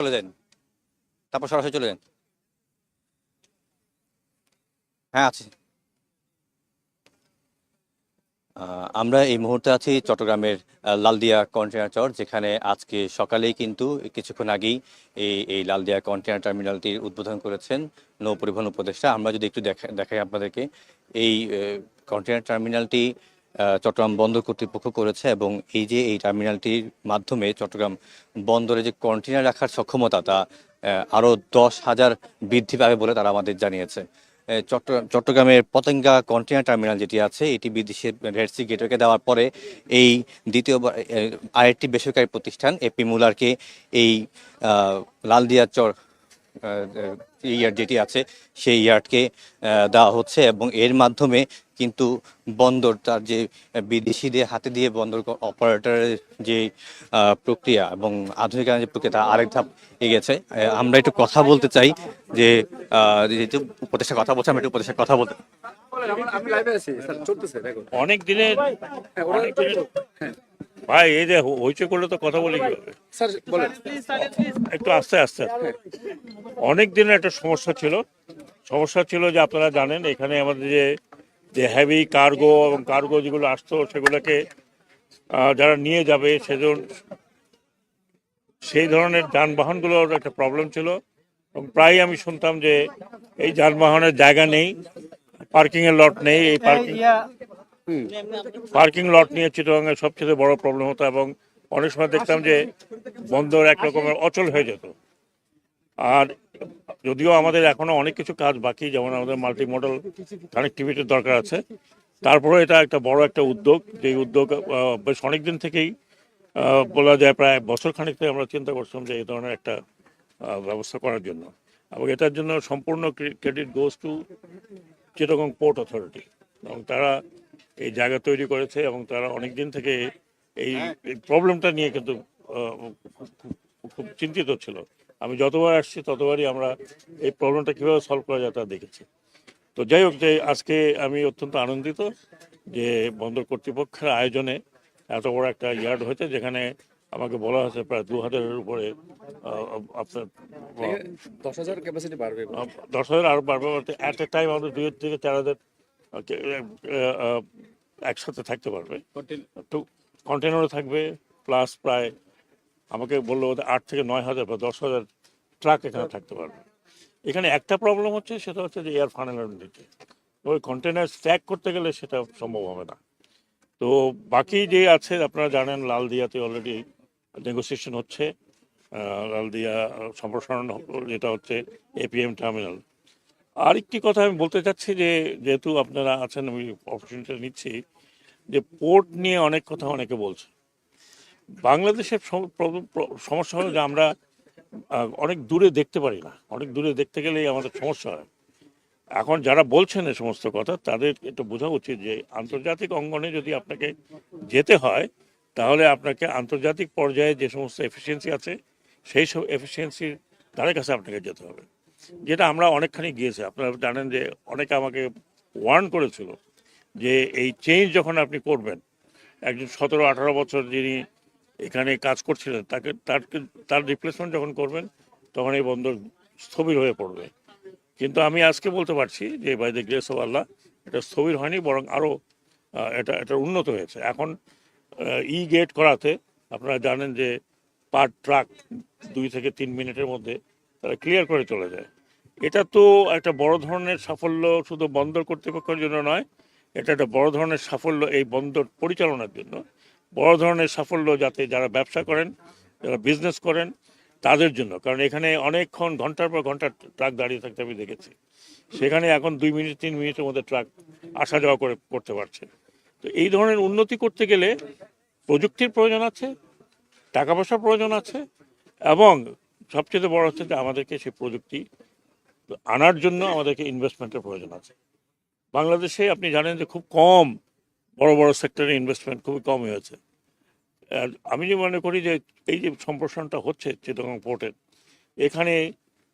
চলে যান। তারপর সরাসরি চলে যান। হ্যাঁ আছে। আমরা এই মুহূর্তে আছি চট্টগ্রামের লালদিয়া কন্টেনার চর যেখানে আজকে সকালেই কিন্তু কিছুক্ষণ আগেই এই এই লালদিয়া কন্টেনার টার্মিনালটির উদ্বোধন করেছেন নৌ পরিবহন উপদেষ্টা। আমরা যদি একটু দেখা, দেখাই আপনাদেরকে, এই কন্টেনার টার্মিনালটি চট্টগ্রাম বন্দর কর্তৃপক্ষ করেছে এবং এই যে এই টার্মিনালটির মাধ্যমে চট্টগ্রাম বন্দরে যে কন্টেনার রাখার সক্ষমতা, তা আরও দশ হাজার বৃদ্ধি পাবে বলে তারা আমাদের জানিয়েছে। চট্ট- চট্টগ্রামের পতেঙ্গা কন্টেনার টার্মিনাল যেটি আছে, এটি বিদেশের রেড সি গেটওয়েকে দেওয়ার পরে এই দ্বিতীয়বার আরেকটি বেসরকারি প্রতিষ্ঠান এপি মুলারকে এই লালদিয়া চর ইয়ার্ড যেটি আছে, সেই ইয়ার্ডকে দেওয়া হচ্ছে এবং এর মাধ্যমে কিন্তু বন্দর তার যে বিদেশিদের হাতে দিয়ে বন্দর অপারেটরের যে প্রক্রিয়া এবং আধুনিকায়নের যে প্রক্রিয়া তা আরেক ধাপ এগিয়েছে। আমরা একটু কথা বলতে চাই যে যেহেতু উপদেষ্টা কথা বলছে আমরা একটু উপদেষ্টা কথা বলতে আমি লাইভে আছি স্যার চলতেছে দেখুন অনেক দিনের হ্যাঁ, ভাই এই যে হইচই করলে তো কথা বলি স্যার বলেন। একটু আস্তে আস্তে আস্তে। অনেক দিনের একটা সমস্যা ছিল। সমস্যা ছিল যে আপনারা জানেন এখানে আমাদের যে যে হেভি কার্গো এবং কার্গো যেগুলো আসতো সেগুলোকে যারা নিয়ে যাবে সেজন সেই ধরনের যানবাহনগুলোর একটা প্রবলেম ছিল। এবং প্রায় আমি শুনতাম যে এই যানবাহনের জায়গা নেই পার্কিং এর লট নেই এই পার্কিং পার্কিং লট নিয়ে চিটগাঙ্গের সবচেয়ে বড় প্রবলেম হতো এবং অনেক সময় দেখতাম যে বন্দর এক রকমের অচল হয়ে যেত। আর যদিও আমাদের এখনও অনেক কিছু কাজ বাকি, যেমন আমাদের মাল্টি মডেল কানেক্টিভিটির দরকার আছে। তারপরে এটা একটা বড় একটা উদ্যোগ। যে উদ্যোগ বেশ অনেক দিন থেকেই বলা যায় প্রায় বছর খানিক থেকে আমরা চিন্তা করছিলাম যে এই ধরনের একটা ব্যবস্থা করার জন্য। এবং এটার জন্য সম্পূর্ণ credit goes to Chittagong port authority এবং তারা এই জায়গা তৈরি করেছে এবং তারা অনেক দিন থেকে এই প্রবলেমটা নিয়ে কিন্তু খুব চিন্তিত ছিল। আমি যতবার আসছি ততবারই আমরা এই প্রবলেমটা কীভাবে সলভ করা যায় তা দেখেছি। তো যাই হোক যে আজকে আমি অত্যন্ত আনন্দিত যে বন্দর কর্তৃপক্ষের আয়োজনে এত বড় একটা ইয়ার্ড হয়েছে যেখানে আমাকে বলা হয়েছে প্রায় দু হাজারের উপরে আপনার দশ হাজার ক্যাপাসিটি বাড়বে আহ, দশ হাজার আরও বাড়বে অ্যাট এ টাইম আমাদের দুই হাজার থেকে চার হাজার একসাথে থাকতে পারবে। তো কন্টেনারও থাকবে প্লাস প্রায় আমাকে বলল আট থেকে নয় হাজার বা দশ হাজার ট্রাক এখানে থাকতে পারবে। এখানে একটা প্রবলেম হচ্ছে, সেটা হচ্ছে যে এয়ার ফানেলের নিচে ওই কন্টেনার স্ট্যাক করতে গেলে সেটা সম্ভব হবে না। তো বাকি যে আছে, আপনারা জানেন লালদিয়াতে অলরেডি নেগোসিয়েশন হচ্ছে। লালদিয়া সম্প্রসারণ যেটা হচ্ছে এপিএম টার্মিনাল আরেকটি কথা আমি বলতে চাচ্ছি যে, যেহেতু আপনারা আছেন, আমি অপরচুনিটি নিচ্ছি, যে পোর্ট নিয়ে অনেক কথা অনেকে বলছে। বাংলাদেশের সমস্যা হলো যে আমরা অনেক দূরে দেখতে পারি না। অনেক দূরে দেখতে গেলেই আমাদের সমস্যা হয়। এখন যারা বলছেন এ সমস্ত কথা, তাদের একটু বোঝা উচিত যে আন্তর্জাতিক অঙ্গনে যদি আপনাকে যেতে হয়, তাহলে আপনাকে আন্তর্জাতিক পর্যায়ে যে সমস্ত এফিসিয়েন্সি আছে, সেই সব এফিসিয়েন্সির তাদের কাছে আপনাকে যেতে হবে। যেটা আমরা অনেকখানি গিয়েছি। আপনারা জানেন যে অনেকে আমাকে ওয়ার্ন করেছিল যে এই চেঞ্জ যখন আপনি করবেন, একজন সতেরো আঠারো বছর যিনি এখানে কাজ করছিলেন তাকে তার তার রিপ্লেসমেন্ট যখন করবেন, তখন এই বন্দর স্থবির হয়ে পড়বে। কিন্তু আমি আজকে বলতে পারছি যে বাই দ্য গ্রেস অফ আল্লাহ এটা স্থবির হয়নি, বরং আরও এটা এটা উন্নত হয়েছে। এখন ই গেট করাতে আপনারা জানেন যে পার ট্রাক দুই থেকে তিন মিনিটের মধ্যে তারা ক্লিয়ার করে চলে যায়। এটা তো একটা বড় ধরনের সাফল্য শুধু বন্দর কর্তৃপক্ষের জন্য নয়, এটা একটা বড় ধরনের সাফল্য এই বন্দর পরিচালনার জন্য। বড় ধরনের সাফল্য যাতে যারা ব্যবসা করেন, যারা বিজনেস করেন, তাদের জন্য। কারণ এখানে অনেকক্ষণ ঘণ্টার পর ঘণ্টা ট্রাক দাঁড়িয়ে থাকতে আমি দেখেছি। সেখানে এখন দুই মিনিট, তিন মিনিটের মধ্যে ট্রাক আসা যাওয়া করে করতে পারছে। তো এই ধরনের উন্নতি করতে গেলে প্রযুক্তির প্রয়োজন আছে, টাকা পয়সার প্রয়োজন আছে, এবং সবচেয়ে বড় হচ্ছে যে আমাদেরকে সেই প্রযুক্তি আনার জন্য আমাদেরকে ইনভেস্টমেন্টের প্রয়োজন আছে। বাংলাদেশে আপনি জানেন যে খুব কম বড় বড় সেক্টরে ইনভেস্টমেন্ট খুবই কম হয়েছে। আমি যে মনে করি যে এই যে সম্প্রসারণটা হচ্ছে চিটাগং পোর্টের এখানে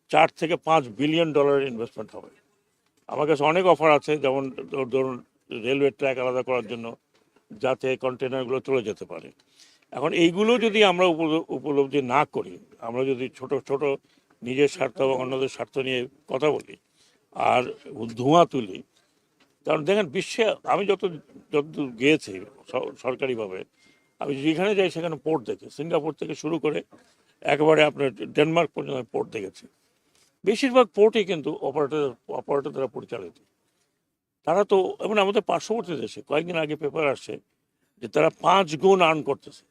চার থেকে পাঁচ বিলিয়ন ডলারের ইনভেস্টমেন্ট হবে। আমার কাছে অনেক অফার আছে, যেমন ধর- ধরুন রেলওয়ে ট্র্যাক আলাদা করার জন্য, যাতে কন্টেনারগুলো চলে যেতে পারে। এখন এইগুলো যদি আমরা উপল- উপলব্ধি না করি, আমরা যদি ছোট ছোট নিজের স্বার্থ এবং অন্যদের স্বার্থ নিয়ে কথা বলি, আর ধোঁয়া তুলি কারণ দেখেন বিশ্বে আমি যত যত গিয়েছি সরকারিভাবে, আমি যেখানে যাই সেখানে পোর্ট দেখি। সিঙ্গাপুর থেকে শুরু করে একেবারে আপনার ডেনমার্ক পর্যন্ত আমি পোর্ট দেখেছি। বেশিরভাগ পোর্টই কিন্তু অপারেটর অপারেটর দ্বারা পরিচালিত। তারা তো এবং আমাদের পার্শ্ববর্তী দেশে কয়েকদিন আগে পেপার আসছে যে তারা পাঁচ গুণ আর্ন করতেছে।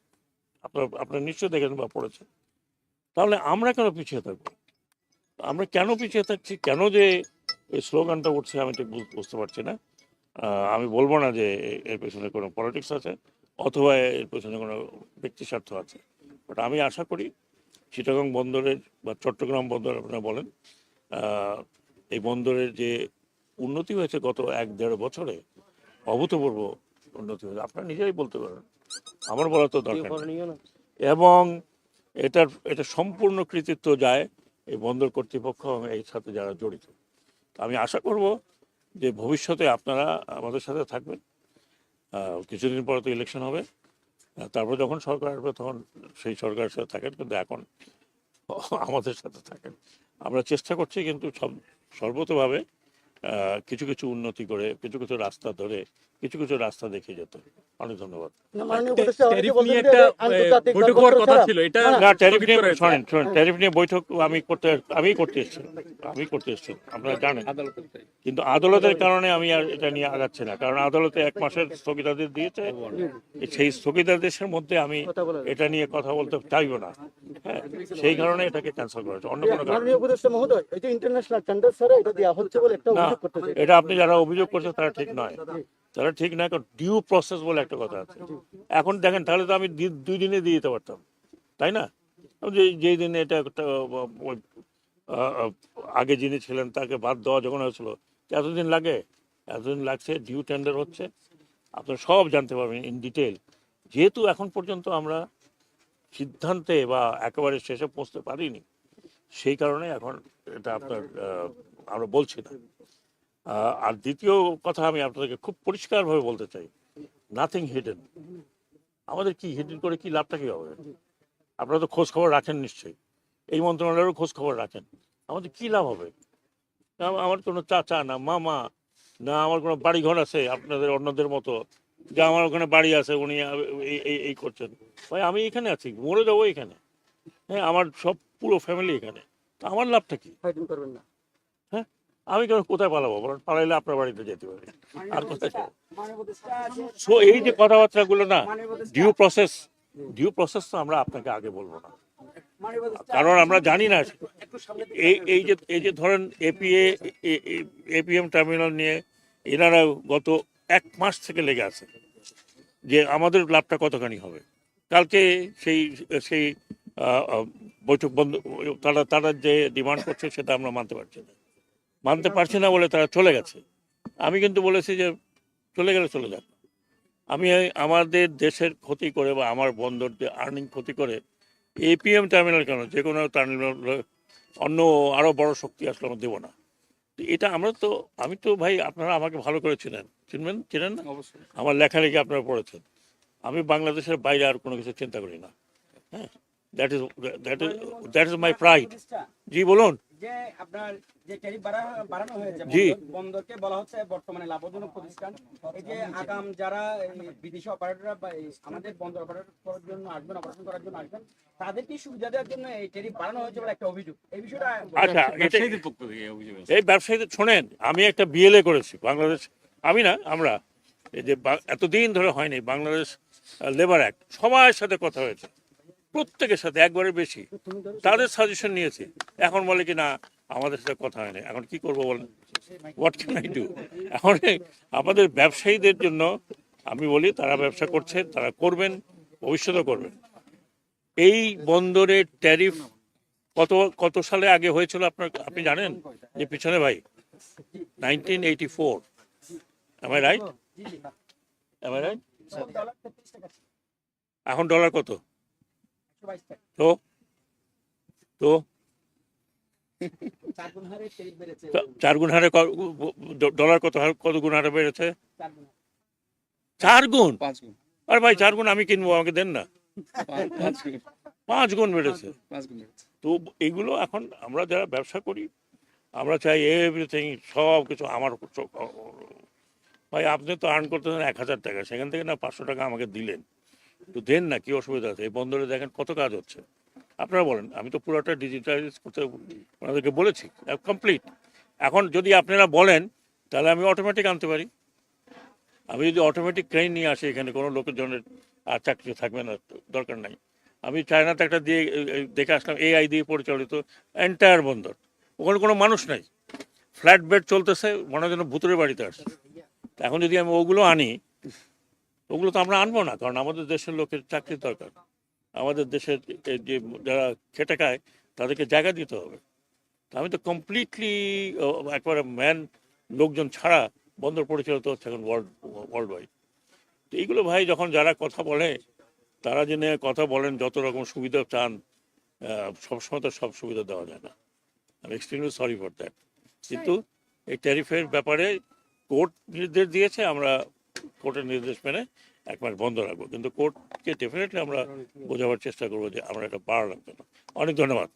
আপনার আপনার নিশ্চয়ই দেখেছেন বা পড়েছেন। তাহলে আমরা কেন পিছিয়ে থাকব? আমরা কেন পিছিয়ে থাকছি? কেন যে এই স্লোগানটা উঠছে আমি ঠিক বুঝ- বুঝতে পারছি না। আমি বলব না যে এর পেছনে কোনো পলিটিক্স আছে অথবা এর পেছনে কোনো ব্যক্তি স্বার্থ আছে। বাট আমি আশা করি চিটাগং বন্দরের বা চট্টগ্রাম বন্দর আপনারা বলেন এই বন্দরের যে উন্নতি হয়েছে গত এক দেড় বছরে অভূতপূর্ব উন্নতি হয়েছে। আপনারা নিজেরাই বলতে পারেন আমার বলা তো দরকার এবং এটার এটা সম্পূর্ণ কৃতিত্ব যায় এই বন্দর কর্তৃপক্ষ এবং এর সাথে যারা জড়িত। আমি আশা করব যে ভবিষ্যতে আপনারা আমাদের সাথে থাকবেন কিছুদিন পরে তো ইলেকশন হবে তারপর যখন সরকার আসবে তখন সেই সরকারের সাথে থাকেন, কিন্তু এখন আমাদের সাথে থাকেন। আমরা চেষ্টা করছি কিন্তু সব সর্বতভাবে কিছু কিছু উন্নতি করে কিছু কিছু রাস্তা ধরে কিছু কিছু রাস্তা দেখিয়ে যেতে। অনেক ধন্যবাদ। ট্যারিফ নিয়ে যে একটা আন্তর্জাতিক বৈঠক হওয়ার দরপত্র কথা ছাড়া- ছিল এটা না, না, না ট্যারিফ নিয়ে শোনেন শোনেন ট্যারিফ নিয়ে বৈঠক আমি করতে আমি করতে এসেছি আমি করতে এসেছি আপনারা জানেন। কিন্তু আদালতের কারণে আমি আর এটা নিয়ে আগাচ্ছি না কারণ আদালতে এক মাসের স্থগিতাদেশ দিয়েছে। সেই স্থগিতাদেশের মধ্যে আমি। এটা নিয়ে কথা বলতে চাইব না। হ্যাঁ সেই কারণে এটাকে ক্যান্সেল করা হয়েছে। অন্য কোনো কারণ উপদেষ্টা মহোদয় এই যে ইন্টারন্যাশনাল টেন্ডার ছাড়া এটা দেওয়া হচ্ছে বলে একটা না এটা আপনি যারা অভিযোগ করছেন তারা ঠিক নয়। তারা ঠিক নয়। কারণ ডিউ প্রসেস বলে একটা কথা আছে। এখন দেখেন তাহলে তো আমি দুই দিনে দিয়ে দিতে পারতাম তাই না? যে যেই দিনে এটা একটা আগে যিনি ছিলেন তাকে বাদ দেওয়া যখন হয়েছিল এতদিন লাগে? এতদিন লাগছে ডিউ টেন্ডার হচ্ছে। আপনারা সব জানতে পারবেন ইন ডিটেল যেহেতু এখন পর্যন্ত আমরা সিদ্ধান্তে বা একেবারে শেষে পৌঁছতে পারিনি সেই কারণে এখন এটা আপনার আমরা বলছি না। আর দ্বিতীয় কথা আমি আপনাদেরকে খুব পরিষ্কারভাবে বলতে চাই। নাথিং হিডেন আমাদের কি হিডেন করে কি লাভটা কি হবে? আপনারা তো খোঁজ খবর রাখেন নিশ্চয়ই। এই মন্ত্রণালয়েরও খোঁজ খবর রাখেন। আমাদের কি লাভ হবে? আমার কোনো চাচা না, মামা না, আমার কোনো বাড়ি ঘর আছে আপনাদের অন্যদের মতো। যে আমার ওখানে বাড়ি আছে, উনি এই, এই- করছেন। ভাই, আমি এখানে আছি, মরে যাব এখানে। হ্যাঁ আমার সব পুরো ফ্যামিলি এখানে। আমার লাভটা কি? করবেন না। আমি কেন কোথায় পালাবো? বলেন পালাইলে আপনার বাড়িতে যেতে পারি আর কোথায় সো এই যে কথাবার্তাগুলো না ডিউ প্রসেস ডিউ প্রসেস তো আমরা আপনাকে আগে বলব না। কারণ আমরা জানি না এই এই যে এই যে ধরেন এপিএ এপিএম টার্মিনাল নিয়ে এনারা গত এক মাস থেকে লেগে আছে যে আমাদের লাভটা কতখানি হবে। কালকে সেই সেই বৈঠক বন্ধ তারা তারা যে ডিমান্ড করছে সেটা আমরা মানতে পারছি না। মানতে পারছি না বলে তারা চলে গেছে। আমি কিন্তু বলেছি যে চলে গেলে চলে যাক। আমি আমাদের দেশের ক্ষতি করে বা আমার বন্দর যে আর্নিং ক্ষতি করে এপিএম টার্মিনাল কেন? যে কোনো টার্মিনাল অন্য আরও বড় শক্তি আসলে আমরা দেবো না। তো এটা আমরা তো আমি তো ভাই আপনারা আমাকে ভালো করে চিনেন। চিনবেন? চিনেন না? অবশ্যই। আমার লেখালেখি আপনারা পড়েছেন। আমি বাংলাদেশের বাইরে আর কোনো কিছু চিন্তা করি না। হ্যাঁ? That is that is that is my pride জি বলুন। যে আপনার যে ট্যারিফ বাড়ানো হয়েছে বন্দরকে বলা হচ্ছে বর্তমানে লাভজনক প্রতিষ্ঠান। এই যে আগাম যারা বিদেশি অপারেটররা বা আমাদের বন্দর অপারেটর করার জন্য আসবেন অপারেশন করার জন্য আসবেন তাদেরকে সুবিধা দেওয়ার জন্য এই ট্যারিফ বাড়ানো হয়েছে বলে একটা অভিযোগ। এই বিষয়টা আচ্ছা ব্যবসায়ীদের পক্ষ থেকে অভিযোগ এই ব্যবসায়ীদের শোনেন আমি একটা বিএলএ করেছি বাংলাদেশ আমি না আমরা এই যে এতদিন ধরে হয়নি বাংলাদেশ লেবার অ্যাক্ট সবার সাথে কথা হয়েছে। প্রত্যেকের সাথে, একবারের বেশি। তাদের সাজেশন নিয়েছি। এখন বলে কি, না, আমাদের সাথে কথা হয়নি। এখন কি করব বলেন? হোয়াট ক্যান আই ডু এখন আমাদের ব্যবসায়ীদের জন্য আমি বলি, তারা ব্যবসা করছে, তারা করবেন, ভবিষ্যতেও করবেন। এই বন্দরের ট্যারিফ কত কত সালে আগে হয়েছিল আপনার, আপনি জানেন? যে পিছনে ভাই nineteen eighty four I right I right এখন ডলার কত? তো তো। চার গুণ হারে ডলার কত হারে কত গুণ হারে বেড়েছে? চার গুণ? আরে ভাই চার গুণ আমি কিনবো আমাকে দেন না। পাঁচ- পাঁচ গুণ। বেড়েছে। পাঁচ গুণ বেড়েছে। তো এগুলো এখন আমরা যারা ব্যবসা করি আমরা চাই এভরিথিং সব কিছু আমার ভাই আপনি তো আর্ন করতেছেন এক হাজার টাকা সেখান থেকে না পাঁচশো টাকা আমাকে দিলেন। তো দেন না, কি অসুবিধা আছে? এই বন্দরে দেখেন কত কাজ হচ্ছে। আপনারা বলেন, আমি তো পুরোটা ডিজিটালাইজ করতে ওনাদেরকে বলেছি কমপ্লিট এখন যদি আপনারা বলেন, তাহলে আমি অটোমেটিক আনতে পারি। আমি যদি অটোমেটিক ক্রেন নিয়ে আসি এখানে, কোনো লোকের জন্য আর চাকরি থাকবে না, দরকার নাই। আমি চায়নাতে একটা দিয়ে দেখে আসলাম এআই দিয়ে পরিচালিত এন্টায়ার বন্দর। ওখানে কোনো মানুষ নাই। ফ্ল্যাট বেড চলতেছে, মনে হয় যেন ভুতুরের বাড়িতে আসছে। এখন যদি আমি ওগুলো আনি ওগুলো তো আমরা আনব না কারণ আমাদের দেশের লোকের চাকরির দরকার। আমাদের দেশের যে যারা খেটে খায় তাদেরকে জায়গা দিতে হবে। আমি তো কমপ্লিটলি একবারে ম্যান লোকজন ছাড়া বন্দর পরিচালিত হচ্ছে এখন ওয়ার্ল্ড ওয়ার্ল্ড ওয়াইড তো এইগুলো ভাই যখন যারা কথা বলে তারা জেনে কথা বলেন যত রকম সুবিধা চান সবসময় তো সব সুবিধা দেওয়া যায় না। আমি এক্সট্রিমলি সরি ফর দ্যাট কিন্তু এই ট্যারিফের ব্যাপারে কোর্ট নির্দেশ দিয়েছে আমরা কোর্টের নির্দেশ মেনে এক মাস বন্ধ রাখব। কিন্তু কোর্টকে ডেফিনেটলি আমরা বোঝাবার চেষ্টা করব যে আমরা এটা বাড়ালাম না অনেক ধন্যবাদ।